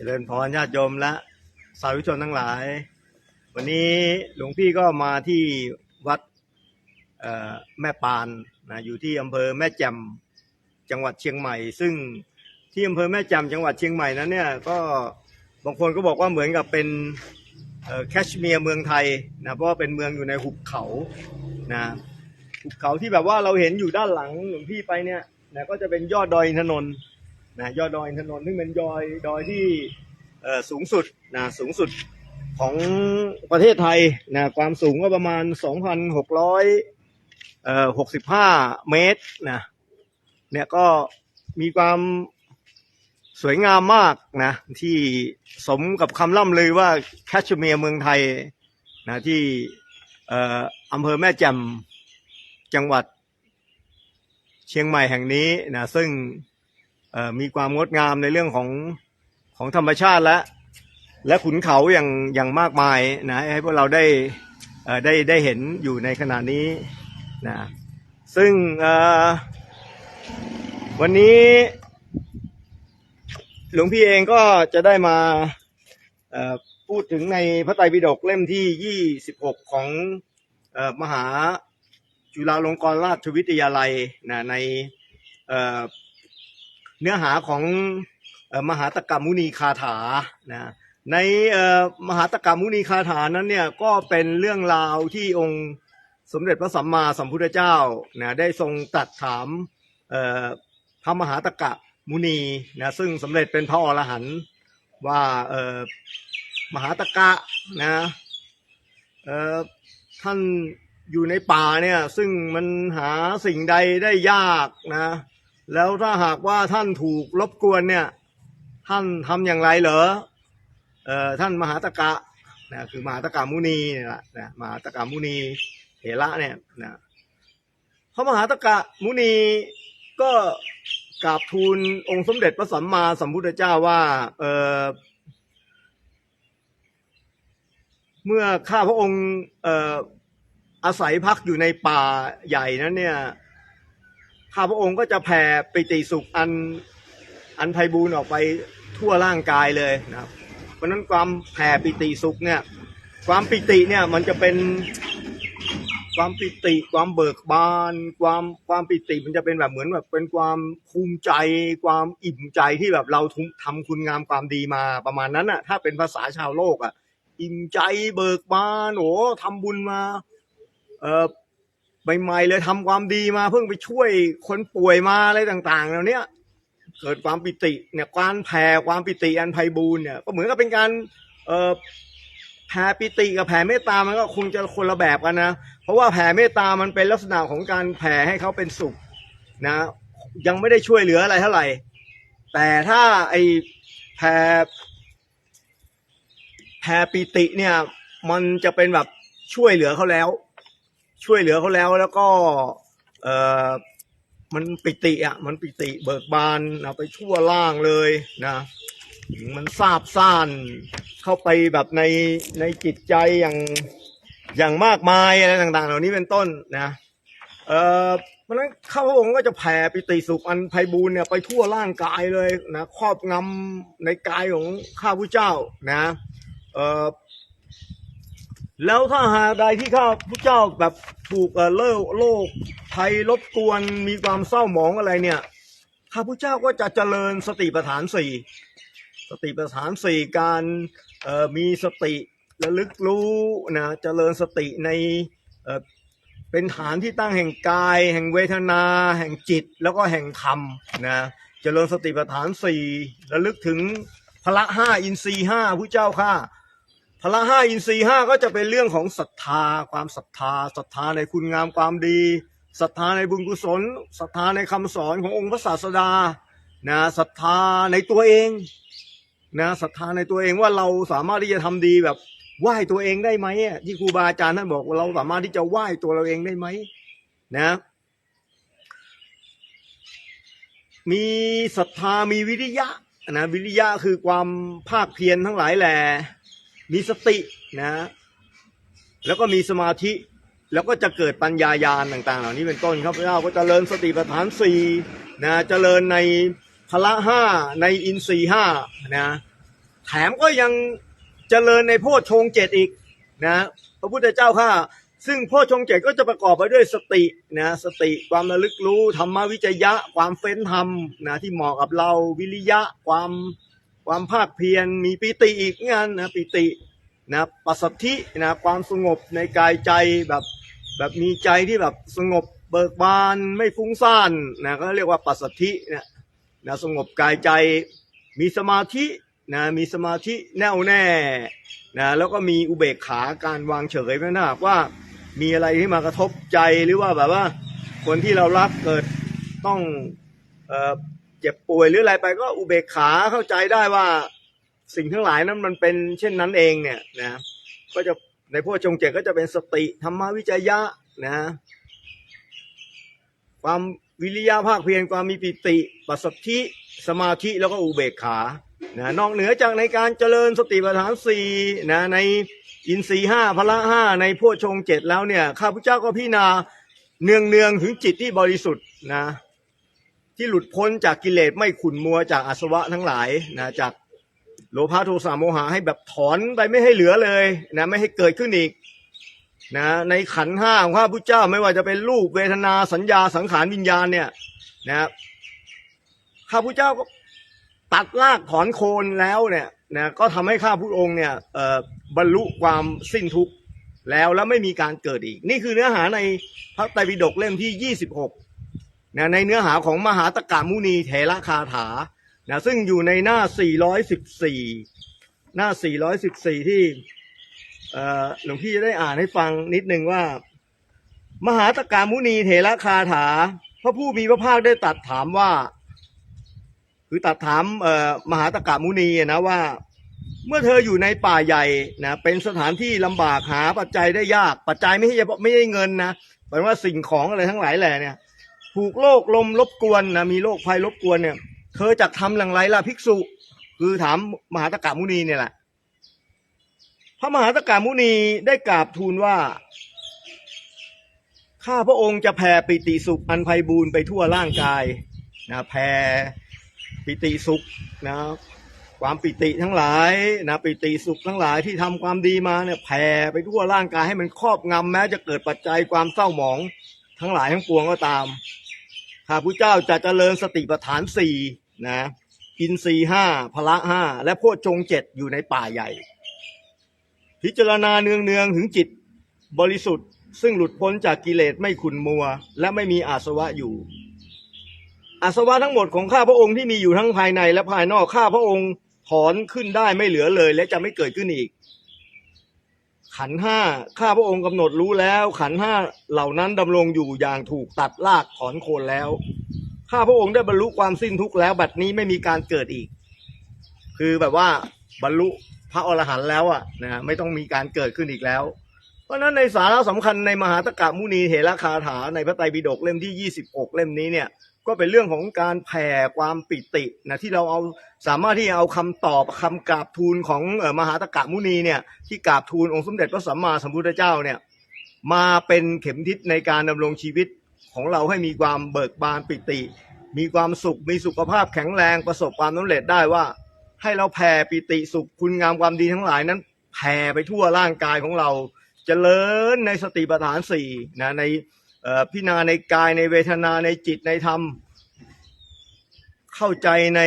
เจริญพรญาติโยมและสาธุชนทั้งหลาย วันนี้หลวงพี่ก็มาที่วัดแม่ปานนะอยู่ที่อำเภอแม่แจ่มจังหวัดเชียงใหม่ ซึ่งที่อำเภอแม่แจ่มจังหวัดเชียงใหม่นั้นเนี่ยก็บางคนก็บอกว่าเหมือนกับเป็นแคชเมียร์เมืองไทยนะเพราะว่าเป็นเมืองอยู่ในหุบเขานะหุบเขาที่แบบว่าเราเห็นอยู่ด้านหลังหลวงพี่ไปเนี่ยนะก็จะเป็นยอดดอยอินทนนท์ นะยอดดอยอินทนนท์ซึ่งเป็นดอยดอยที่สูงสุดนะสูงสุดของประเทศไทยนะความสูงก็ประมาณ 2,665 เมตรนะเนี่ยก็มีความสวยงามมากนะที่สมกับคำล่ำลือว่าแคชเมียร์เมืองไทยนะที่เอ่ออำเภอแม่แจ่มจังหวัดเชียงใหม่แห่งนี้นะซึ่ง มีความงดงามในเรื่องของของธรรมชาติและ และขุนเขาอย่างอย่างมากมายนะให้พวกเราได้ได้ได้เห็นอยู่ในขณะนี้นะซึ่งวันนี้หลวงพี่เองก็จะได้มาพูดถึงในพระไตรปิฎกเล่มที่ 26 ของเอ่อมหาจุฬาลงกรณราชวิทยาลัยนะใน เนื้อหาของออมหาตกรรมุนีคาถานะในมหาตกรรมุนีคาถานั้นเนี่ยก็เป็นเรื่องราวที่องค์สมเด็จพระสัมมาสัมพุทธเจ้านะได้ทรงตรัสถามพระมหาตกะมุนีนะซึ่งสำเร็จเป็นพระอรหันต์ว่าเออมหาตกะนะเออท่านอยู่ในป่าเนี่ยซึ่งมันหาสิ่งใดได้ยากนะ แล้วถ้าหากว่าท่านถูกรบกวนเนี่ย ท่านทำอย่างไรเหรอเอ่อท่านมหาตกะนะคือมหาตกะมุนีนี่แหละนะมหาตกะมุนีเถระเนี่ยนะพระมหาตกะมุนีก็กราบทูลองค์สมเด็จพระสัมมาสัมพุทธเจ้าว่าเออเมื่อข้าพระองค์เอออาศัยพักอยู่ในป่าใหญ่นั้นเนี่ย ข้าพระองค์ก็จะแผ่ปิติสุขอันอันไพบูรณ์ออกไปทั่วร่างกายเลยนะครับ เพราะนั้นความแผ่ปิติสุขเนี่ย ความปิติเนี่ยมันจะเป็นความปิติความเบิกบาน ความความปิติมันจะเป็นแบบเหมือนแบบเป็นความภูมิใจ ความอิ่มใจที่แบบเราทุทำคุณงามความดีมาประมาณนั้นอะถ้าเป็นภาษาชาวโลกอะอิ่มใจเบิกบานโอ้ทำบุญมา เออ ใหม่ๆเลยทำความดีมาเพิ่งไปช่วยคนป่วยมาอะไรต่างๆแล้วเนี้ยเกิดความปิติเนี่ยการแผ่ความปิติอันไพบูรเนี่ยก็เหมือนกับเป็นการเอ่อแผ่ปิติกับแผ่เมตตามันก็คงจะคนละแบบกันนะ เพราะว่าแผ่เมตตามันเป็นลักษณะของการแผ่ให้เขาเป็นสุขนะ ยังไม่ได้ช่วยเหลืออะไรเท่าไหร่ แต่ถ้าไอแผ่แผ่ปิติเนี่ย มันจะเป็นแบบช่วยเหลือเขาแล้ว ช่วยเหลือเขาแล้วแล้วก็ เออมันปิติอะ มันปิติเบิกบานเอาไปทั่วล่างเลยนะมันซาบซ่านเข้าไปแบบในในจิตใจอย่างอย่างมากมายอะไรต่าง ๆ เหล่านี้เป็นต้นนะเออเพราะนั้นข้าพระองค์ก็จะแผ่ปิติสุขอันไพบูรณ์เนี่ยไปทั่วร่างกายเลยนะครอบงำในกายของข้าพเจ้านะเออ แล้วถ้าหากใดที่ข้าพระเจ้าแบบถูกเอ่อโลกโลกภัยรบกวนมีความเศร้าหมองอะไรเนี่ยข้าพเจ้าก็จะเจริญสติปัฏฐานสี่สติปัฏฐานสี่การเอ่อมีสติระลึกรู้นะเจริญสติในเอ่อเป็นฐานที่ตั้งแห่งกาย แห่งเวทนา แห่งจิตแล้วก็แห่งธรรมนะเจริญสติปัฏฐานสี่ระลึกถึงพละห้าอินทรีห้าผู้เจ้าข้า พละห้าอินทรีห้าก็จะเป็นเรื่องของศรัทธาความศรัทธาศรัทธาในคุณงามความดีศรัทธาในบุญกุศลศรัทธาในคำสอนขององค์พระศาสดานะศรัทธาในตัวเองนะศรัทธาในตัวเองว่าเราสามารถที่จะทำดีแบบไหว้ตัวเองได้ไหมที่ครูบาอาจารย์ท่านบอกว่าเราสามารถที่จะไหว้ตัวเราเองได้ไหมนะมีศรัทธามีวิริยะนะวิริยะคือความภาคเพียรทั้งหลายแหล่ มีสตินะแล้วก็มีสมาธิ แล้วก็จะเกิดปัญญายาณต่างๆ เหล่านี้เป็นต้นครับพระเจ้าก็จเจริญสติปัฏฐานสี่นะเจริญในพละห้าในอินทรีห้านะแถมก็ยังเจริญในโพชฌงเจ็ดอีกนะพระพุทธเจ้าข้าซึ่งโพชฌงเจ็ดก็จะประกอบไปด้วยสตินะสติความระลึกรู้ธรรมวิจยะ ความเฟ้นธรรมนะที่เหมาะกับเราวิริยะความ ความภาคเพียรมีปิติอีกงานนะปิตินะปัสสัทธินะความสงบในกายใจแบบแบบมีใจที่แบบสงบเบิกบานไม่ฟุ้งซ่านนะก็เรียกว่าปัสสัทธินะนะสงบกายใจมีสมาธินะมีสมาธิแน่วแน่นะแล้วก็มีอุเบกขาการวางเฉยไม่น่าหากว่ามีอะไรที่มากระทบใจหรือว่าแบบว่าคนที่เรารักเกิดต้องเอ่อ เจ็บป่วยหรืออะไรไปก็อุเบกขาเข้าใจได้ว่าสิ่งทั้งหลายนั้นมันเป็นเช่นนั้นเองเนี่ยนะก็จะในพวกจงเจตก็จะเป็นสติธรรมวิจยะนะความวิริยะภาคเพียรความมีปิติปัสสัทธิสมาธิแล้วก็อุเบกขานะนอกเหนือจากในการเจริญสติปัฏฐานสี่นะในอินทรีห้าพละห้าในพวกชงเจ็ดแล้วเนี่ยข้าพเจ้าก็พิจารณาเนืองเนืองถึงจิตที่บริสุทธิ์นะ ที่หลุดพ้นจากกิเลสไม่ขุนมัวจากอาสวะทั้งหลายนะจากโลภะโทสะโมหะให้แบบถอนไปไม่ให้เหลือเลยนะไม่ให้เกิดขึ้นอีกนะในขันห้าของข้าพุทธเจ้าไม่ว่าจะเป็นรูปเวทนาสัญญาสังขารวิญญาณเนี่ยนะครับข้าพุทธเจ้าก็ตัดรากถอนโคนแล้วเนี่ยนะก็ทำให้ข้าพุทธองค์เนี่ยเอ่อบรรลุความสิ้นทุกข์แล้วแล้วไม่มีการเกิดอีก นี่คือเนื้อหาในพระไตรปิฎกเล่มที่26 นะในเนื้อหาของมหาตกามุนีเถระคาถานะซึ่งอยู่ในหน้า 414 หน้า 414 ที่เอ่หลวงพี่จะได้อ่านให้ฟังนิดนึงว่า มหาตกามุนีเถระคาถา พระผู้มีพระภาคได้ตัดถามว่า คือตัดถามมหาตกามุนีนะว่า เมื่อเธออยู่ในป่าใหญ่นะเป็นสถานที่ลำบากหาปัจจัยได้ยาก ปัจจัยไม่ใช่เฉพาะไม่ใช่เงินนะหมายว่าสิ่งของอะไรทั้งหลายแหล่เนี่ย ถูกโรคลมรบกวนนะมีโรคภัยรบกวนเนี่ย เธอจะทำอย่างไรล่ะภิกษุ คือถามมหาตกามุนีเนี่ยแหละพระมหาตกามุนีได้กราบทูลว่า ข้าพระองค์จะแผ่ปิติสุขอันไพบูรณ์ไปทั่วร่างกายนะแผ่ปิติสุขนะความปิติทั้งหลายนะปิติสุขทั้งหลายที่ทำความดีมาเนี่ยแผ่ไปทั่วร่างกายให้มันครอบงำแม้จะเกิดปัจจัยความเศร้าหมอง ทั้งหลายทั้งปวงก็ตามข้าพุทธเจ้าจะเจริญสติปัฏฐานสี่นะอินทรีห้าพละห้าและโพชฌงเจ็ดอยู่ในป่าใหญ่ พิจารณาเนืองเนืองๆถึงจิตบริสุทธิ์ ซึ่งหลุดพ้นจากกิเลสไม่ขุนมัว และไม่มีอาสวะอยู่ อาสวะทั้งหมดของข้าพระองค์ที่มีอยู่ทั้งภายในและภายนอกข้าพระองค์ถอนขึ้นได้ไม่เหลือเลย และจะไม่เกิดขึ้นอีก ขันห้าข้าพระองค์กำหนดรู้แล้ว ขันห้าเหล่านั้นดำรงอยู่อย่างถูกตัดรากถอนโคนแล้ว ข้าพระองค์ได้บรรลุความสิ้นทุกข์แล้ว บัดนี้ไม่มีการเกิดอีก คือแบบว่าบรรลุพระอรหันต์แล้วอะนะไม่ต้องมีการเกิดขึ้นอีกแล้ว เพราะฉะนั้นในสาระสำคัญในมหาตกะมุนีเถระคาถาในพระไตรปิฎกเล่มที่ 26 เล่มนี้เนี่ย ก็เป็นเรื่องของการแผ่ความปิตินะที่เราเอาสามารถที่จะเอาคำตอบคำกราบทูลของอมหาตกะมุนีเนี่ยที่กราบทูลองค์สมเด็จพระสัมมาสัมพุทธเจ้าเนี่ยมาเป็นเข็มทิศในการดำรงชีวิตของเราให้มีความเบิกบานปิติ มีความสุขมีสุขภาพแข็งแรงประสบความสำเร็จได้ว่า ให้เราแผ่ปิติสุขคุณงามความดีทั้งหลายนั้นแผ่ไปทั่วร่างกายของเราเจริญในสติปัฏฐานสี่นะในพิณาในกายในเวทนาในจิตในธรรม เข้าใจใน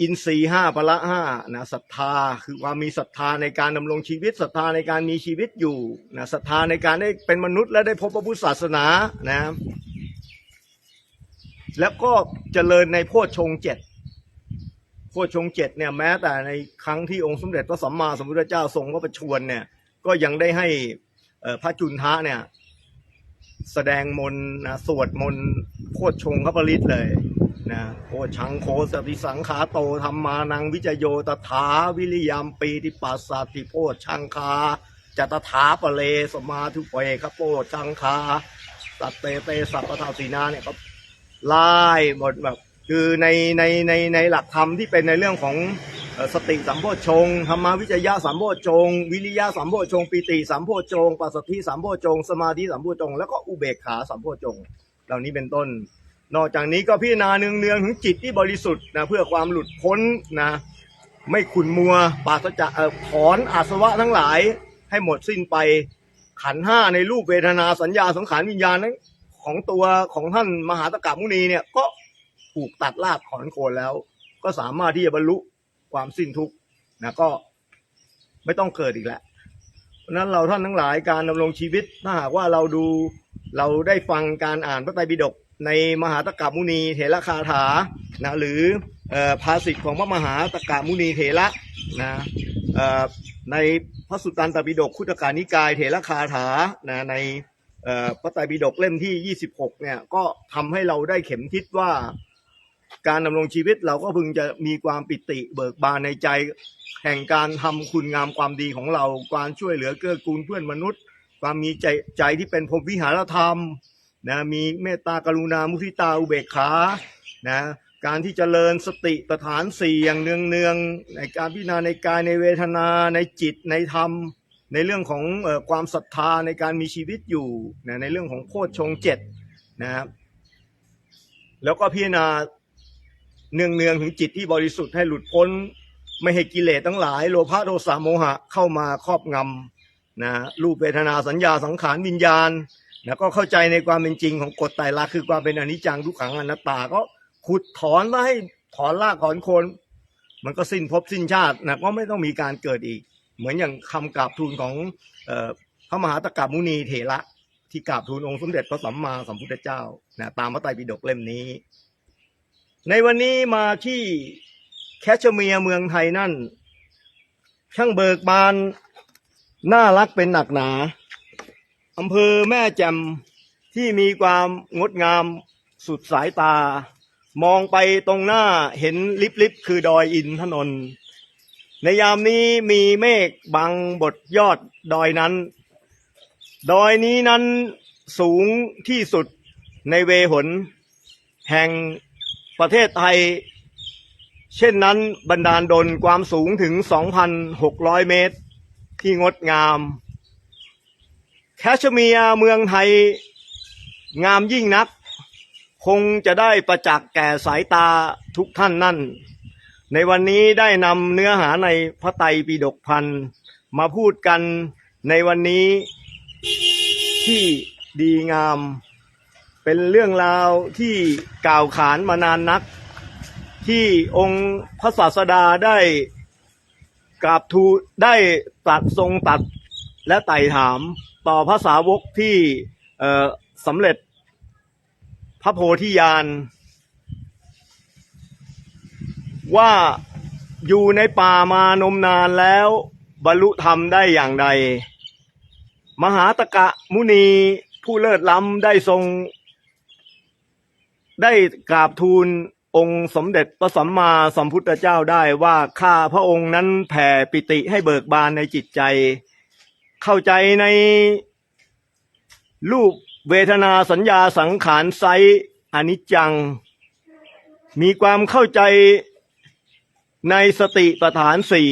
อินทรีห้าพละห้านะศรัทธาคือความมีศรัทธาในการดำรงชีวิตศรัทธาในการมีชีวิตอยู่นะศรัทธาในการได้เป็นมนุษย์และได้พบพระพุทธศาสนานะแล้วก็เจริญในโพชฌงเจ็ดโพชฌงเจ็ดเนี่ยแม้แต่ในครั้งที่องค์สมเด็จพระสัมมาสัมพุทธเจ้าทรงพระประชวรเนี่ยก็ยังได้ให้พระจุนทะเนี่ยแสดงมนต์นะสวดมนต์โพชฌงคปริตเลย นะโพชังโคสติสังขาโตธรรมานังวิจโยตถาวิริยามปีติปัสสติโพชังคาจตถาปะเลสมาทุเปขโพชังคาสัตเตเตสัพพทาสีนาเนี่ยก็ไล่หมดแบบคือในในในในหลักธรรมที่เป็นในเรื่องของสติสัมโพชงธรรมวิจยะสัมโพชง วิริยะสัมโพชง ปิติสัมโพชงปัสสติสัมโพชง สมาธิสัมโพชง แล้วก็อุเบกขาสัมโพชง เหล่านี้เป็นต้น นอกจากนี้ก็พิจารณาเนืองๆถึงจิตที่บริสุทธิ์นะเพื่อความหลุดพ้นนะไม่ขุนมัวปราศจากถอนอาสวะทั้งหลายให้หมดสิ้นไปขันห้าในรูปเวทนาสัญญาสังขารวิญญาณนั้นของตัวของท่านมหาตกามุนีเนี่ยก็ถูกตัดรากถอนโคนแล้ว ก็สามารถที่จะบรรลุความสิ้นทุกข์นะก็ไม่ต้องเกิดอีกแล้วเพราะนั้นเราท่านทั้งหลายการดำรงชีวิตถ้าหากว่าเราดูเราได้ฟังการอ่านพระไตรปิฎก ในมหาตกามุนีเถระคาถานะหรืออภาษิตของพระมหาตกามุนีเถระนะในพระสุตตันตปิฎกคุตการนิกายเถระคาถานะในพระไตรปิฎกเล่มที่ 26เนี่ยก็ทำให้เราได้เข็มทิศว่าการดำรงชีวิตเราก็พึงจะมีความปิติเบิกบานในใจแห่งการทำคุณงามความดีของเรา การช่วยเหลือเกื้อกูลเพื่อนมนุษย์ ความมีใจใจที่เป็นพรมวิหารธรรม นะมีเมตตากรุณามุทิตาอุเบกขานะการที่จเจริญสติปัฏฐานสี่อย่างเนืองเนืองๆในการพิจารณาในกายในเวทนาในจิตในธรรม ในเรื่องของออความศรัทธาในการมีชีวิตอยู่นะในเรื่องของโพชฌงเจ็ดนะครับแล้วก็พิจารณาเนืองเนืองๆถึงจิตที่บริสุทธิ์ให้หลุดพ้น ไม่ให้กิเลสทั้งหลาย โลภะโทสะโมหะเข้ามาครอบงำนะรูปเวทนาสัญญาสังขารวิญญาณ นะก็เข้าใจในความเป็นจริงของกฎไตรลักษณ์คือความเป็นอนิจจังทุกขังอนัตตาก็ขุดถอนมาให้ถอนรากถอนโคนมันก็สิ้นภพสิ้นชาตินะก็ไม่ต้องมีการเกิดอีก เหมือนอย่างคำกราบทูลของพระมหาตกามุนีเถระที่กราบทูลองค์สมเด็จพระสัมมาสัมพุทธเจ้านะตามพระไตรปิฎกเล่มนี้ ในวันนี้มาที่แคชเมียร์เมืองไทยนั่น ช่างเบิกบานน่ารักเป็นหนักหนา อำเภอแม่แจ่มที่มีความงดงามสุดสายตา มองไปตรงหน้าเห็นลิบลิบคือดอยอินทนนท์ในยามนี้มีเมฆบังบทยอดดอยนั้น ดอยนี้นั้นสูงที่สุดในเวหน แห่งประเทศไทย เช่นนั้นบรรดาลดลความสูงถึง 2,600 เมตร ที่งดงาม แคชเมียร์เมืองไทยงามยิ่งนัก คงจะได้ประจักษ์แก่สายตาทุกท่านนั่น ในวันนี้ได้นำเนื้อหาในพระไตรปิฎกพันมาพูดกันในวันนี้ที่ดีงาม เป็นเรื่องราวที่กล่าวขานมานานนัก ที่องค์พระศาสดาได้กราบทูลได้ตรัสทรงตัดและไต่ถาม ต่อพระสาวกที่สำเร็จพระโพธิญาณ ว่าอยู่ในป่ามานมนานแล้วบรรลุธรรมได้อย่างใด มหาตกะมุนีผู้เลิศล้ำได้ทรง ได้กราบทูลองค์สมเด็จพระสัมมาสัมพุทธเจ้าได้ว่าข้าพระองค์นั้นแผ่ปิติให้เบิกบานในจิตใจ เข้าใจในรูปเวทนาสัญญาสังขารไซอนิจจัง มีความเข้าใจในสติปัฏฐานสี่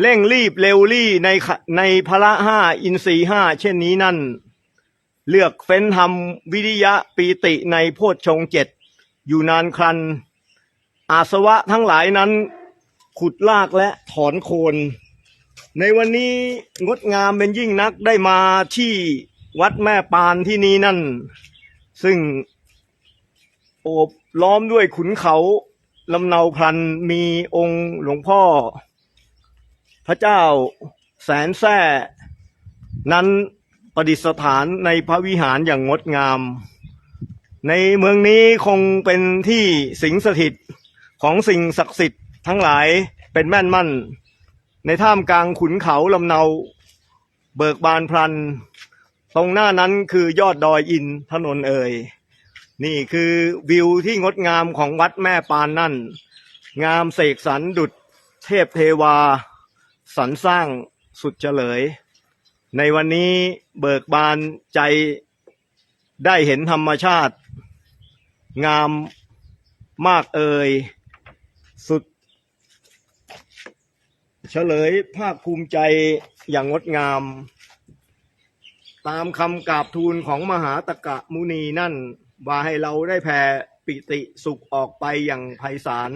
เร่งรีบเร็วรี่ในในพละห้าอินทรีห้าเช่นนี้นั่น เลือกเฟ้นทำวิริยะปีติในโพชฌงเจ็ดอยู่นานครัน อาสวะทั้งหลายนั้น ขุดลากและถอนโคน ในวันนี้งดงามเป็นยิ่งนักได้มาที่วัดแม่ปานที่นี้นั่น ซึ่งโอบล้อมด้วยขุนเขาลำเนาพลันมีองค์หลวงพ่อ พระเจ้าแสนแท่นั้นประดิษฐานในพระวิหารอย่างงดงาม ในเมืองนี้คงเป็นที่สิงสถิตของสิ่งศักดิ์สิทธิ์ทั้งหลายเป็นแม่นมั่น ในท่ามกลางขุนเขาลำเนาเบิกบานพลัน ตรงหน้านั้นคือยอดดอยอินถนนเอ่ยนี่คือวิวที่งดงามของวัดแม่ปานนั่น งามเสกสรรดุจเทพเทวา สรรสร้างสุดเฉลย ในวันนี้เบิกบานใจได้เห็นธรรมชาติ งามมากเอ่ยสุด เฉลยภาคภูมิใจอย่างงดงาม ตามคำกราบทูลของมหาตกะมุนีนั่น ว่าให้เราได้แผ่ปิติสุขออกไปอย่างไพศาล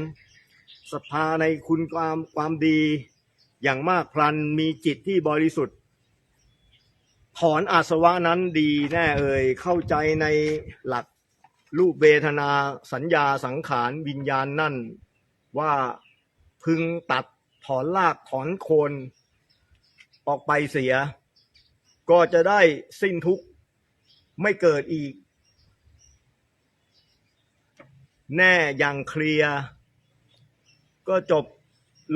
ศรัทธาในคุณความความดีอย่างมากพลันมีจิตที่บริสุทธิ์ ถอนอาสวะนั้นดีแน่เอ่ยเข้าใจในหลักรูปเวทนาสัญญาสังขารวิญญาณนั่น ว่าพึงตัด ถอนรากถอนโคนออกไปเสีย ก็จะได้สิ้นทุกข์ไม่เกิดอีก แน่อย่างเคลียร์ก็จบ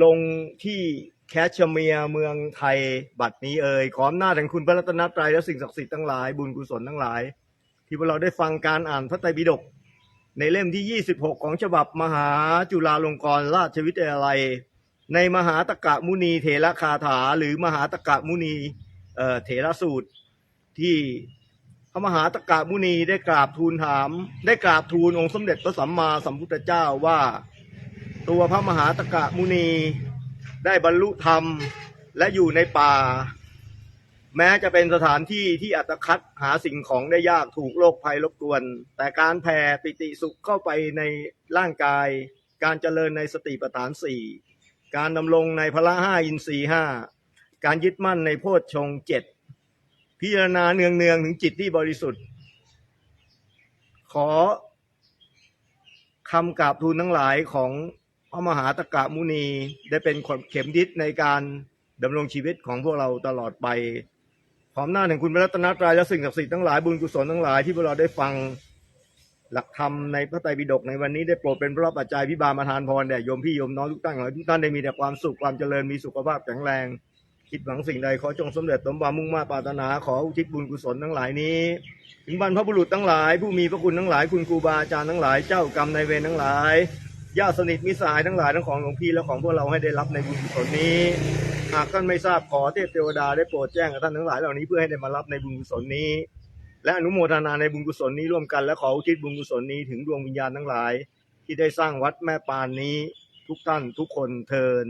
ลงที่แคชเมียร์เมืองไทยบัดนี้เอ่ยขออำนาจแห่งคุณพระรัตนตรัยและสิ่งศักดิ์สิทธิ์ทั้งหลาย บุญกุศลทั้งหลาย ที่พวกเราได้ฟังการอ่านพระไตรปิฎกในเล่มที่ 26 ของฉบับมหาจุฬาลงกรณราชวิทยาลัย ในมหาตกะมุนีเถระคาถา หรือมหาตกะมุนีเถระสูตรที่พระมหาตกะมุนีได้กราบทูลถาม ได้กราบทูลองค์สมเด็จพระสัมมาสัมพุทธเจ้าว่า ตัวพระมหาตกะมุนีได้บรรลุธรรมและอยู่ในป่า แม้จะเป็นสถานที่ที่อัตคัดหาสิ่งของได้ยากถูกโรคภัยรบกวน แต่การแผ่ปิติสุขเข้าไปในร่างกาย การเจริญในสติปัฏฐานสี่ การดำรงในพละห้าอินทรีห้าการยึดมั่นในโพชฌงเจ็ดพิจารณาเนืองเนืองๆถึงจิตที่บริสุทธิ์ ขอคำกราบทูลทั้งหลายของพระมหาตกะมุนีได้เป็นเข็มทิศในการดำรงชีวิตของพวกเราตลอดไปขออำนาจแห่งคุณพระรัตนตรัยและสิ่งศักดิ์สิทธิ์ทั้งหลายบุญกุศลทั้งหลายที่พวกเราได้ฟัง หลักธรรมในพระไตรปิฎกในวันนี้ได้โปรดเป็นพระปัจจัยพิบาลประทานพรแด่โยมพี่โยมน้องทุกท่านขอให้ทุกท่านได้มีแต่ความสุขความเจริญมีสุขภาพแข็งแรง คิดหวังสิ่งใดขอจงสำเร็จสมความมุ่งมา่ปรารถนาขออุทิศบุญกุศลทั้งหลายนี้ ถึงบรรพบุรุษทั้งหลาย ผู้มีพระคุณทั้งหลายคุณครูบาอาจารย์ทั้งหลายเจ้ากรรมนายเวรทั้งหลายญาติสนิทมิสายทั้งหลายทั้งของหลวงพี่และของพวกเราให้ได้รับในบุญกุศลนี้ หากท่านไม่ทราบขอเทพเทวดาได้โปรดแจ้งกับท่านทั้งหลายเหล่านี้เพื่อให้ได้มารับในบุญกุศลนี้ และอนุโมทนาในบุญกุศลนี้ร่วมกันและขออุทิศบุญกุศลนี้ถึงดวงวิญญาณทั้งหลาย ที่ได้สร้างวัดแม่ปานนี้ทุกท่านทุกคนเทิน